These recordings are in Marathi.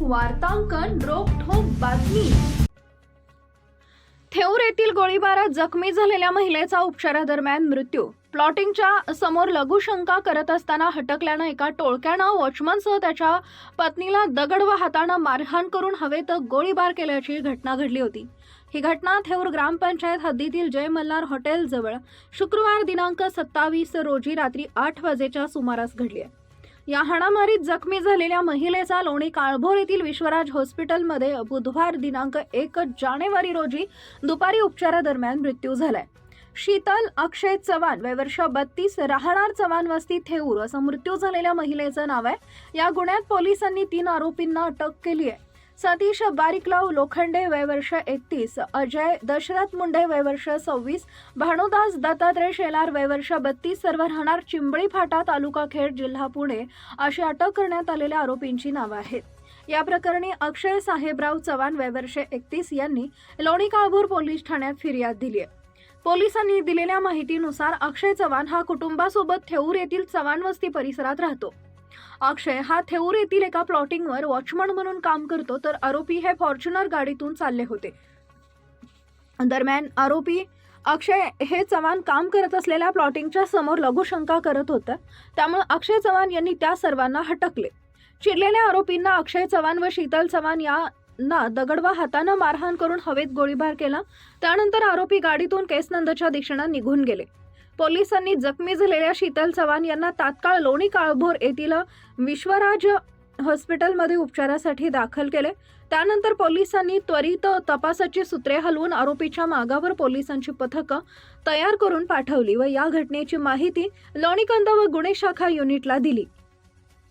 वार्तांकन रोखोक बातमी. थेऊर येथील गोळीबारात जखमी झालेल्या महिलेचा उपचारादरम्यान मृत्यू. प्लॉटिंगच्या समोर लघुशंका करत असताना हटकल्यानं एका टोळक्यानं वॉचमनसह त्याच्या पत्नीला दगड व हातानं मारहाण करून हवेत गोळीबार केल्याची घटना घडली होती. ही घटना थेऊर ग्रामपंचायत हद्दीतील जय मल्हार हॉटेलजवळ शुक्रवार दिनांक सत्तावीस रोजी रात्री आठ वाजेच्या सुमारास घडली आहे. या हाणामारीत जखमी झालेल्या महिलेचा लोणी काळभोर येथील विश्वराज हॉस्पिटलमध्ये बुधवार दिनांक एक जानेवारी रोजी दुपारी उपचारादरम्यान मृत्यू झालाय. शीतल अक्षय चव्हाण वय वर्ष बत्तीस राहणार चव्हाण वस्ती थेऊर असं मृत्यू झालेल्या महिलेचं नाव आहे. या गुन्ह्यात पोलिसांनी तीन आरोपींना अटक केली आहे. सतीश बारिकलाव लोखंडे वयवर्ष एकतीस अजय दशरथ मुंडे वयवर्ष सव्वीस भानुदास दत्तात्रय शेलार वयवर्ष बत्तीस सर्व राहणार चिंबळी फाटा तालुका खेड जिल्हा पुणे अशी अटक करण्यात आलेल्या आरोपींची नावं आहेत. या प्रकरणी अक्षय साहेबराव चव्हाण वयवर्ष एकतीस यांनी लोणी काळभूर पोलीस ठाण्यात फिर्याद दिली आहे. पोलिसांनी दिलेल्या माहितीनुसार अक्षय चव्हाण हा कुटुंबासोबत थेऊर येथील चव्हाण वस्ती परिसरात राहतो. अक्षय हा थेऊर येथील एका प्लॉटिंगवर वॉचमन म्हणून काम करतो तर आरोपी हे फॉर्च्युनर गाडीतून चालले होते. दरम्यान आरोपी अक्षय हे चव्हाण काम करत असलेल्या प्लॉटिंगच्या समोर लघुशंका करत होतं. त्यामुळे अक्षय चव्हाण यांनी त्या सर्वांना हटकले. चिरलेल्या आरोपींना अक्षय चव्हाण व शीतल चव्हाण यांना दगड व हातानं मारहाण करून हवेत गोळीबार केला. त्यानंतर आरोपी गाडीतून केसनंदच्या दिशेनं निघून गेले. पोलिसांनी जखमी झालेल्या शीतल चव्हाण यांना तात्काळ लोणी काळभोर येथील विश्वराज हॉस्पिटलमध्ये उपचारासाठी दाखल केले. त्यानंतर पोलिसांनी त्वरित तपासाची सूत्रे हलवून आरोपीच्या मागावर पोलिसांची पथकं तयार करून पाठवली व या घटनेची माहिती लोणीकंद व गुन्हे शाखा युनिटला दिली.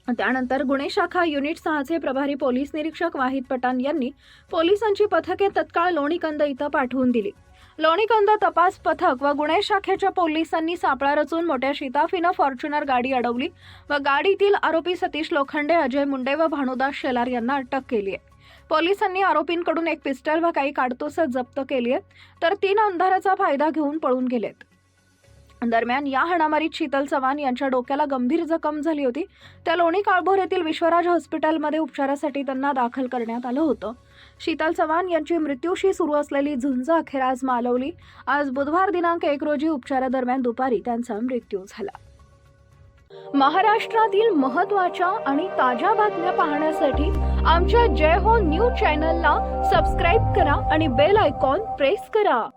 त्यानंतर गुन्हे शाखा युनिट सहाचे प्रभारी पोलीस निरीक्षक वाहिद पठाण यांनी पोलिसांची पथके तत्काळ लोणीकंद इथं पाठवून दिली. लोणीकंद तपास पथक व गुन्हे शाखेच्या पोलिसांनी सापळा रचून मोठ्या शिताफीनं फॉर्च्युनर गाडी अडवली व गाडीतील आरोपी सतीश लोखंडे अजय मुंडे व भानुदास शेलार यांना अटक केली आहे. पोलिसांनी आरोपींकडून एक पिस्टल व काही काडतुसं जप्त केली आहे. तर तीन अंधाराचा फायदा घेऊन पळून गेलेत. दरम्यान या हाणामारीत शीतल चव्हाण यांच्या डोक्याला गंभीर जखम झाली होती. त्या लोणी काळभोर येथील विश्वराज हॉस्पिटलमध्ये उपचारासाठी त्यांना दाखल करण्यात आलं होतं. शीतल चव्हाण यांची मृत्यूशी सुरू असलेली झुंज अखेर आज मालवली. आज बुधवार दिनांक एक रोजी उपचारादरम्यान दुपारी त्यांचा मृत्यू झाला. महाराष्ट्रातील महत्त्वाच्या आणि ताज्या बातम्या पाहण्यासाठी आमच्या जय हो न्यूज चॅनलला सबस्क्राईब करा आणि बेल आयकॉन प्रेस करा.